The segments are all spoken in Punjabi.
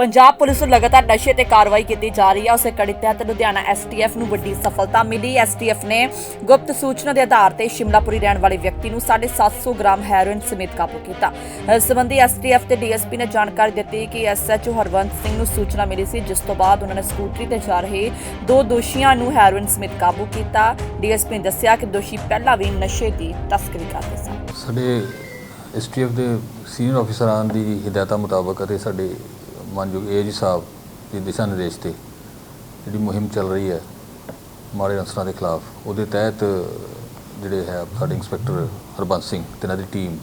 ਪੰਜਾਬ ਪੁਲਿਸ ਨੂੰ ਲਗਾਤਾਰ ਨਸ਼ੇ ਤੇ ਕਾਰਵਾਈ ਕੀਤੀ ਜਾ ਰਹੀ ਹੈ। ਉਸੇ ਕੜੀ ਤਹਿਤ ਲੁਧਿਆਣਾ ਐਸਟੀਐਫ ਨੂੰ ਵੱਡੀ ਸਫਲਤਾ ਮਿਲੀ। ਐਸਟੀਐਫ ਨੇ ਗੁਪਤ ਸੂਚਨਾ ਦੇ ਆਧਾਰ ਤੇ ਸ਼ਿਮਲਾਪੁਰੀ ਰਹਿਣ ਵਾਲੇ ਵਿਅਕਤੀ ਨੂੰ 750 ਗ੍ਰਾਮ ਹੈਰੋਇਨ ਸਮੇਤ ਕਾਬੂ ਕੀਤਾ। ਇਸ ਸੰਬੰਧੀ ਐਸਟੀਐਫ ਤੇ ਡੀਐਸਪੀ ਨੇ ਜਾਣਕਾਰੀ ਦਿੱਤੀ ਕਿ ਐਸਐਚਓ ਹਰਵੰਤ ਸਿੰਘ ਨੂੰ ਸੂਚਨਾ ਮਿਲੀ ਸੀ, ਜਿਸ ਤੋਂ ਬਾਅਦ ਉਹਨਾਂ ਨੇ ਸਕੂਟਰੀ ਤੇ ਜਾ ਰਹੇ ਦੋ ਦੋਸ਼ੀਆਂ ਨੂੰ ਹੈਰੋਇਨ ਸਮੇਤ ਕਾਬੂ ਕੀਤਾ। ਡੀਐਸਪੀ ਨੇ ਦੱਸਿਆ ਕਿ ਦੋਸ਼ੀ ਪਹਿਲਾਂ ਵੀ ਨਸ਼ੇ ਦੀ ਤਸਕਰੀ ਕਰਦੇ ਸਨ। ਸਾਡੇ ਐਸਟੀਐਫ ਦੇ ਸੀਨੀਅਰ ਅਫਸਰਾਂ ਦੀ ਹਦਾਇਤਾਂ ਮੁਤਾਬਕ ਅਤੇ ਸਾਡੇ ਮਾਨਯੋਗ ਏਜੀ ਸਾਹਿਬ ਦੇ ਦਿਸ਼ਾ ਨਿਰਦੇਸ਼ ਤੇ ਜਿਹੜੀ ਮੁਹਿੰਮ ਚੱਲ ਰਹੀ ਹੈ ਮਾੜੇ ਅਨਸਰਾਂ ਦੇ ਖਿਲਾਫ, ਉਹਦੇ ਤਹਿਤ ਜਿਹੜੇ ਹੈ ਸਾਡੇ ਇੰਸਪੈਕਟਰ ਹਰਬੰਸ ਸਿੰਘ ਤੇ ਇਹਨਾਂ ਦੀ ਟੀਮ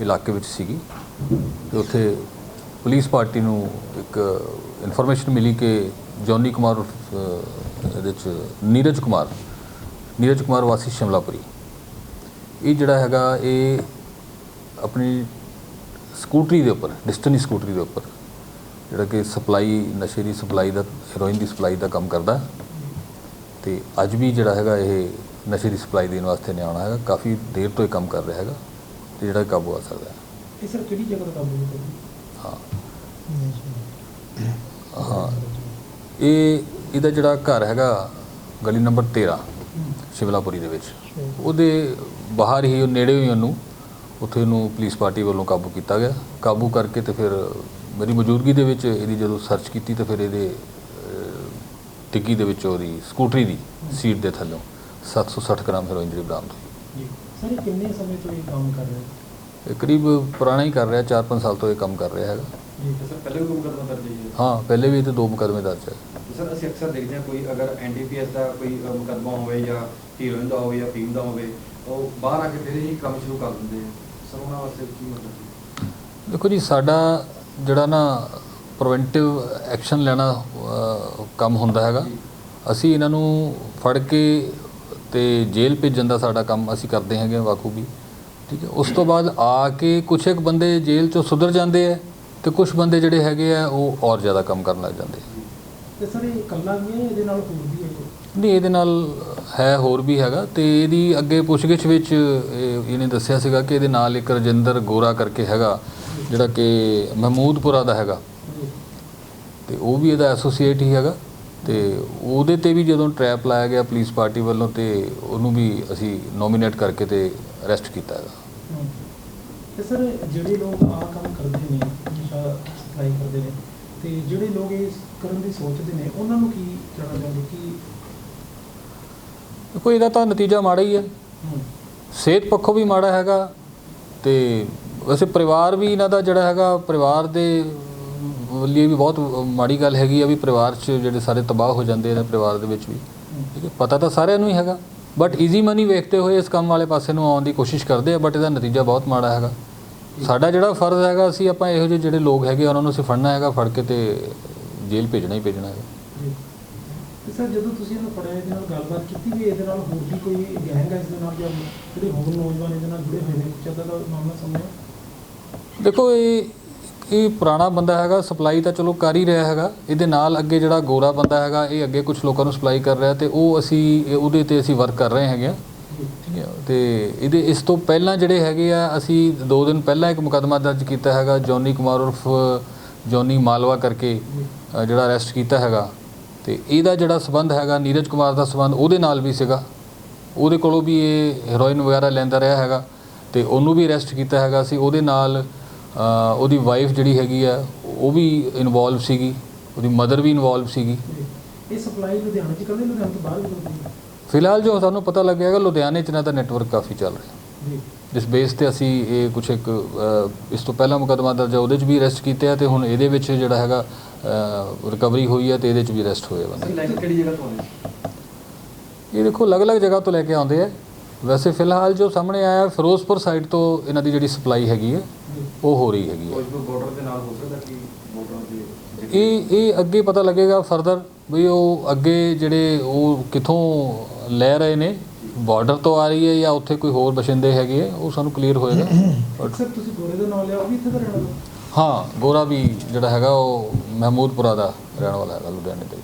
ਇਲਾਕੇ ਵਿੱਚ ਸੀਗੀ ਤੇ ਉੱਥੇ ਪੁਲਿਸ ਪਾਰਟੀ ਨੂੰ ਇੱਕ ਇਨਫੋਰਮੇਸ਼ਨ ਮਿਲੀ ਕਿ ਜੌਨੀ ਕੁਮਾਰ ਇਹਦੇ ਚ ਨੀਰਜ ਕੁਮਾਰ ਨੀਰਜ ਕੁਮਾਰ ਵਾਸੀ ਸ਼ਿਮਲਾਪੁਰੀ। ਇਹ ਜਿਹੜਾ ਹੈਗਾ, ਇਹ ਆਪਣੀ ਸਕੂਟਰੀ ਦੇ ਉੱਪਰ, ਡਿਸਟਨੀ ਸਕੂਟਰੀ ਦੇ ਉੱਪਰ ਜਿਹੜਾ ਕਿ ਸਪਲਾਈ ਨਸ਼ੇ ਦੀ ਸਪਲਾਈ ਦਾ ਹੈਰੋਇਨ ਦੀ ਸਪਲਾਈ ਦਾ ਕੰਮ ਕਰਦਾ। ਤੇ ਅੱਜ ਵੀ ਜਿਹੜਾ ਹੈਗਾ ਇਹ ਨਸ਼ੇ ਦੀ ਸਪਲਾਈ ਦੇਣ ਵਾਸਤੇ ਨੇ ਆਉਣਾ ਹੈਗਾ ਕਾਫੀ ਦੇਰ ਤੋਂ ਇਹ ਕੰਮ ਕਰ ਰਿਹਾ ਹੈਗਾ ਤੇ ਜਿਹੜਾ ਕਾਬੂ ਆ ਸਕਦਾ ਹੈ। ਇਹ ਸਰ ਕਿਹੜੀ ਜਗ੍ਹਾ ਤੋਂ ਕਾਬੂ ਹਾਂ। ਹਾਂ। ਇਹ ਇਹਦਾ ਜਿਹੜਾ ਘਰ ਹੈਗਾ ਗਲੀ ਨੰਬਰ 13 ਸ਼ਿਵਲਾਪੁਰੀ ਦੇ ਵਿੱਚ। ਉਹਦੇ ਬਾਹਰ ਹੀ ਉਹ ਨੇੜੇ ਹੀ ਉਹਨੂੰ ਉੱਥੇ ਉਹਨੂੰ ਪੁਲਿਸ ਪਾਰਟੀ ਵੱਲੋਂ ਕਾਬੂ ਕੀਤਾ ਗਿਆ। ਕਾਬੂ ਕਰਕੇ ਤੇ ਫਿਰ ਮੇਰੀ ਮੌਜੂਦਗੀ ਦੇ ਵਿੱਚ ਇਹਦੀ ਜਦੋਂ ਸਰਚ ਕੀਤੀ ਤੇ ਫਿਰ ਇਹਦੇ ਟਿੱਕੀ ਦੇ ਵਿੱਚ ਉਹਦੀ ਸਕੂਟਰੀ ਦੀ ਸੀਟ ਦੇ ਥੱਲੋਂ 760 ਗ੍ਰਾਮ ਹੈਰੋਇਨ ਜਿਹੜੀ ਬਰਾਮਦ ਹੋਈ। ਜੀ। ਸਰ ਇਹ ਕਿੰਨੇ ਸਮੇਂ ਤੋਂ ਇਹ ਕੰਮ ਕਰ ਰਹੇ? ਇਹ ਕਰੀਬ ਪੁਰਾਣਾ ਹੀ ਕਰ ਰਿਹਾ 4-5 ਸਾਲ ਤੋਂ ਇਹ ਕੰਮ ਕਰ ਰਿਹਾ ਹੈਗਾ। ਜੀ। ਤੇ ਸਰ ਪਹਿਲੇ ਵੀ ਕੋਈ ਮੁਕੱਦਮਾ ਦਰਜ ਹੈ? ਹਾਂ ਪਹਿਲੇ ਵੀ ਇਹ ਤੇ ਦੋ ਮੁਕੱਦਮੇ ਦਰਜ ਹੈ। ਸਰ ਅਸੀਂ ਅਕਸਰ ਦੇਖਦੇ ਹਾਂ ਕੋਈ ਅਗਰ ਐਨਡੀਪੀਐਸ ਦਾ ਕੋਈ ਮੁਕੱਦਮਾ ਹੋਵੇ ਜਾਂ ਹੀਰੋਇਨ ਦਾ ਹੋਵੇ ਜਾਂ ਫੀਮ ਦਾ ਹੋਵੇ ਉਹ ਬਾਹਰ ਆ ਕੇ ਫਿਰ ਹੀ ਕੰਮ ਸ਼ੁਰੂ ਕਰ ਦਿੰਦੇ ਆ। ਸਰ ਉਹਨਾਂ ਵਾਸਤੇ ਕੀ ਮਤਲਬ ਦੇਖੋ ਜੀ ਸਾਡਾ ਜਿਹੜਾ ਨਾ ਪ੍ਰੀਵੈਂਟਿਵ ਐਕਸ਼ਨ ਲੈਣਾ ਕੰਮ ਹੁੰਦਾ ਹੈਗਾ ਅਸੀਂ ਇਹਨਾਂ ਨੂੰ ਫੜ ਕੇ ਤੇ ਜੇਲ੍ਹ ਭੇਜਣ ਦਾ ਸਾਡਾ ਕੰਮ ਅਸੀਂ ਕਰਦੇ ਹੈਗੇ ਬਾਖੂਬੀ ਠੀਕ ਹੈ ਉਸ ਤੋਂ ਬਾਅਦ ਆ ਕੇ ਕੁਛ ਇੱਕ ਬੰਦੇ ਜੇਲ੍ਹ ਚੋਂ ਸੁਧਰ ਜਾਂਦੇ ਆ ਤੇ ਕੁਝ ਬੰਦੇ ਜਿਹੜੇ ਹੈਗੇ ਆ ਉਹ ਔਰ ਜ਼ਿਆਦਾ ਕੰਮ ਕਰਨ ਲੱਗ ਜਾਂਦੇ ਆ। ਤੇ ਸਰ ਇਹ ਇਕੱਲਾ ਵੀ ਹੈ ਇਹਦੇ ਨਾਲ ਹੋਰ ਵੀ ਹੈ ਕੋਈ? ਨਹੀਂ ਇਹਦੇ ਨਾਲ ਹੈ ਹੋਰ ਵੀ ਹੈਗਾ ਤੇ ਇਹਦੀ ਅੱਗੇ ਪੁੱਛਗਿੱਛ ਵਿੱਚ ਇਹ- ਇਹਨੇ ਦੱਸਿਆ ਸੀਗਾ ਕਿ ਇਹਦੇ ਨਾਲ ਇੱਕ ਰਜਿੰਦਰ ਗੋਰਾ ਕਰਕੇ ਹੈਗਾ ਜਿਹੜਾ ਕਿ ਮਹਿਮੂਦਪੁਰਾ ਦਾ ਹੈਗਾ। ਤੇ ਉਹ ਵੀ ਇਹਦਾ ਐਸੋਸੀਏਟ ਹੀ ਹੈਗਾ। ਤੇ ਉਹਦੇ ਤੇ ਵੀ ਜਦੋਂ ਟਰੈਪ ਲਾਇਆ ਗਿਆ ਪੁਲਿਸ ਪਾਰਟੀ ਵੱਲੋਂ ਤੇ ਉਹਨੂੰ ਵੀ ਅਸੀਂ ਨੋਮੀਨੇਟ ਕਰਕੇ ਤੇ ਅਰੈਸਟ ਕੀਤਾ ਹੈਗਾ। ਤੇ ਸਰ ਜਿਹੜੇ ਲੋਕ ਆ ਕੰਮ ਕਰਦੇ ਨੇ ਨਸ਼ਾ ਸਪਲਾਈ ਕਰਦੇ ਨੇ ਤੇ ਜਿਹੜੇ ਲੋਕ ਇਹ ਕਰਨ ਦੀ ਸੋਚਦੇ ਨੇ ਉਹਨਾਂ ਨੂੰ ਕੀ ਕਹਿਣਾ ਚਾਹੁੰਦੇ ਕਿ ਦੇਖੋ ਇਹਦਾ ਤਾਂ ਨਤੀਜਾ ਮਾੜਾ ਹੀ। ਹੈ। ਸਿਹਤ ਪੱਖੋਂ ਵੀ ਮਾੜਾ ਹੈਗਾ ਤੇ ਵੈਸੇ ਪਰਿਵਾਰ ਵੀ ਇਹਨਾਂ ਦਾ ਜਿਹੜਾ ਹੈਗਾ, ਪਰਿਵਾਰ ਦੇ ਲਈ ਵੀ ਬਹੁਤ ਮਾੜੀ ਗੱਲ ਹੈਗੀ ਆ ਵੀ ਪਰਿਵਾਰ 'ਚ ਜਿਹੜੇ ਸਾਰੇ ਤਬਾਹ ਹੋ ਜਾਂਦੇ ਨੇ ਪਰਿਵਾਰ ਦੇ ਵਿੱਚ ਵੀ। ਠੀਕ ਹੈ, ਪਤਾ ਤਾਂ ਸਾਰਿਆਂ ਨੂੰ ਹੀ ਹੈਗਾ। ਬਟ ਈਜ਼ੀ ਮਨੀ ਵੇਖਦੇ ਹੋਏ ਇਸ ਕੰਮ ਵਾਲੇ ਪਾਸੇ ਨੂੰ ਆਉਣ ਦੀ ਕੋਸ਼ਿਸ਼ ਕਰਦੇ ਆ ਬਟ ਇਹਦਾ ਨਤੀਜਾ ਬਹੁਤ ਮਾੜਾ ਹੈਗਾ। ਸਾਡਾ ਜਿਹੜਾ ਫਰਜ਼ ਹੈਗਾ, ਅਸੀਂ ਆਪਾਂ ਇਹੋ ਜਿਹੇ ਜਿਹੜੇ ਲੋਕ ਹੈਗੇ ਉਹਨਾਂ ਨੂੰ ਅਸੀਂ ਫੜਨਾ ਹੈਗਾ, ਫੜ ਕੇ ਤੇ ਜੇਲ੍ਹ ਭੇਜਣਾ ਹੀ ਭੇਜਣਾ ਹੈਗਾ। ਤੇ ਸਰ, ਜਦੋਂ ਤੁਸੀਂ ਇਹਨੂੰ ਫੜਿਆ, ਇਹਦੇ ਨਾਲ ਗੱਲਬਾਤ ਕੀਤੀ ਵੀ ਇਹਦੇ ਨਾਲ ਹੋਰ ਵੀ ਕੋਈ ਗੈਂਗ ਹੈ ਇਸ ਦੇ ਨਾਲ ਜਾਂ ਜਿਹੜੇ ਹੋਰ ਨੌਜਵਾਨ ਇਹਦੇ ਨਾਲ ਜੁੜੇ ਹੋਏ ਨੇ ਕੁਛ ਦਾ ਮਾਮਲਾ ਸਾਹਮਣੇ ਦੇਖੋ, ਇਹ ਇਹ ਪੁਰਾਣਾ ਬੰਦਾ ਹੈਗਾ ਸਪਲਾਈ ਤਾਂ ਚਲੋ ਕਰ ਹੀ ਰਿਹਾ ਹੈਗਾ। ਇਹਦੇ ਨਾਲ ਅੱਗੇ ਜਿਹੜਾ ਗੋਰਾ ਬੰਦਾ ਹੈਗਾ, ਇਹ ਅੱਗੇ ਕੁਝ ਲੋਕਾਂ ਨੂੰ ਸਪਲਾਈ ਕਰ ਰਿਹਾ ਤੇ ਉਹ ਅਸੀਂ ਉਹਦੇ ਤੇ ਅਸੀਂ ਵਰਕ ਕਰ ਰਹੇ ਹੈਗੇ ਆ। ਠੀਕ ਹੈ, ਤੇ ਇਹਦੇ ਇਸ ਤੋਂ ਪਹਿਲਾਂ ਜਿਹੜੇ ਹੈਗੇ ਆ, ਅਸੀਂ ਦੋ ਦਿਨ ਪਹਿਲਾਂ ਇੱਕ ਮੁਕੱਦਮਾ ਦਰਜ ਕੀਤਾ ਹੈਗਾ, ਜੌਨੀ ਕੁਮਾਰ ਉਰਫ ਜੌਨੀ ਮਾਲਵਾ ਕਰਕੇ ਜਿਹੜਾ ਅਰੈਸਟ ਕੀਤਾ ਹੈਗਾ। ਤੇ ਇਹਦਾ ਜਿਹੜਾ ਸਬੰਧ ਹੈਗਾ, ਨੀਰਜ ਕੁਮਾਰ ਦਾ ਸਬੰਧ ਉਹਦੇ ਨਾਲ ਵੀ ਸੀਗਾ। ਉਹਦੇ ਕੋਲੋਂ ਵੀ ਇਹ ਹੈਰੋਇਨ ਵਗੈਰਾ ਲੈਂਦਾ ਰਿਹਾ ਹੈਗਾ। ਤੇ ਉਹਨੂੰ ਵੀ ਅਰੈਸਟ ਕੀਤਾ ਹੈਗਾ ਸੀ। ਉਹਦੇ ਨਾਲ ਉਹਦੀ ਵਾਈਫ ਜਿਹੜੀ ਹੈਗੀ ਆ ਉਹ ਵੀ ਇਨਵੋਲਵ ਸੀਗੀ। ਉਹਦੀ ਮਦਰ ਵੀ ਇਨਵੋਲਵ ਸੀਗੀ। ਇਹ ਸਪਲਾਈ ਲੁਧਿਆਣਾ ਚ ਕਰਦੇ ਲੁਧਿਆਣਾ ਤੋਂ ਬਾਹਰ ਹੁੰਦੀ ਫਿਲਹਾਲ ਜੋ ਸਾਨੂੰ ਪਤਾ ਲੱਗਿਆ ਹੈਗਾ ਲੁਧਿਆਣੇ 'ਚ ਇਹਨਾਂ ਦਾ ਨੈਟਵਰਕ ਕਾਫੀ ਚੱਲ ਰਿਹਾ। ਜੀ। ਜਿਸ ਬੇਸ ਤੇ ਅਸੀਂ ਇਹ ਕੁਛ ਇੱਕ ਇਸ ਤੋਂ ਪਹਿਲਾਂ ਮੁਕੱਦਮਾ ਦਰਜ ਹੈ ਉਹਦੇ 'ਚ ਵੀ ਅਰੈਸਟ ਕੀਤੇ ਆ ਤੇ ਹੁਣ ਇਹਦੇ ਵਿੱਚ ਜਿਹੜਾ ਹੈਗਾ ਰਿਕਵਰੀ ਹੋਈ ਹੈ ਤੇ ਇਹਦੇ 'ਚ ਵੀ ਅਰੈਸਟ ਹੋਏ ਬੰਦੇ। ਕਿਹੜੀ ਜਗ੍ਹਾ ਤੋਂ ਆਏ ਇਹ ਦੇਖੋ ਅਲੱਗ-ਅਲੱਗ ਜਗ੍ਹਾ ਤੋਂ ਲੈ ਕੇ ਆਉਂਦੇ ਆ। ਵੈਸੇ ਫਿਲਹਾਲ ਜੋ ਸਾਹਮਣੇ ਆਇਆ ਫਿਰੋਜ਼ਪੁਰ ਸਾਈਡ ਤੋਂ ਇਹਨਾਂ ਦੀ ਜਿਹੜੀ ਸਪਲਾਈ ਹੈਗੀ ਹੈ ਉਹ ਹੋ ਰਹੀ ਹੈਗੀ ਹੈ। ਫਿਰੋਜ਼ਪੁਰ ਬਾਰਡਰ ਦੇ ਨਾਲ ਹੋ ਸਕਦਾ ਕਿ ਬਾਰਡਰ ਦੇ ਇਹ ਇਹ ਅੱਗੇ ਪਤਾ ਲੱਗੇਗਾ ਫਰਦਰ ਵੀ ਉਹ ਅੱਗੇ ਜਿਹੜੇ ਉਹ ਕਿੱਥੋਂ ਲੈ ਰਹੇ ਨੇ ਬਾਰਡਰ ਤੋਂ ਆ ਰਹੀ ਹੈ ਜਾਂ ਉੱਥੇ ਕੋਈ ਹੋਰ ਬਸ਼ਿੰਦੇ ਹੈਗੇ ਆ ਉਹ ਸਾਨੂੰ ਕਲੀਅਰ ਹੋਏਗਾ। ਸਰ ਤੁਸੀਂ ਗੋਰੇ ਦਾ ਨਾਮ ਲਿਆ ਉਹ ਵੀ ਇੱਥੇ ਦਾ ਰਹਿਣ ਵਾਲਾ? ਹਾਂ ਗੋਰਾ ਵੀ ਜਿਹੜਾ ਹੈਗਾ ਉਹ ਮਹਿਮੂਦਪੁਰਾ ਦਾ ਰਹਿਣ ਵਾਲਾ ਹੈਗਾ ਲੁਧਿਆਣੇ ਦੇ।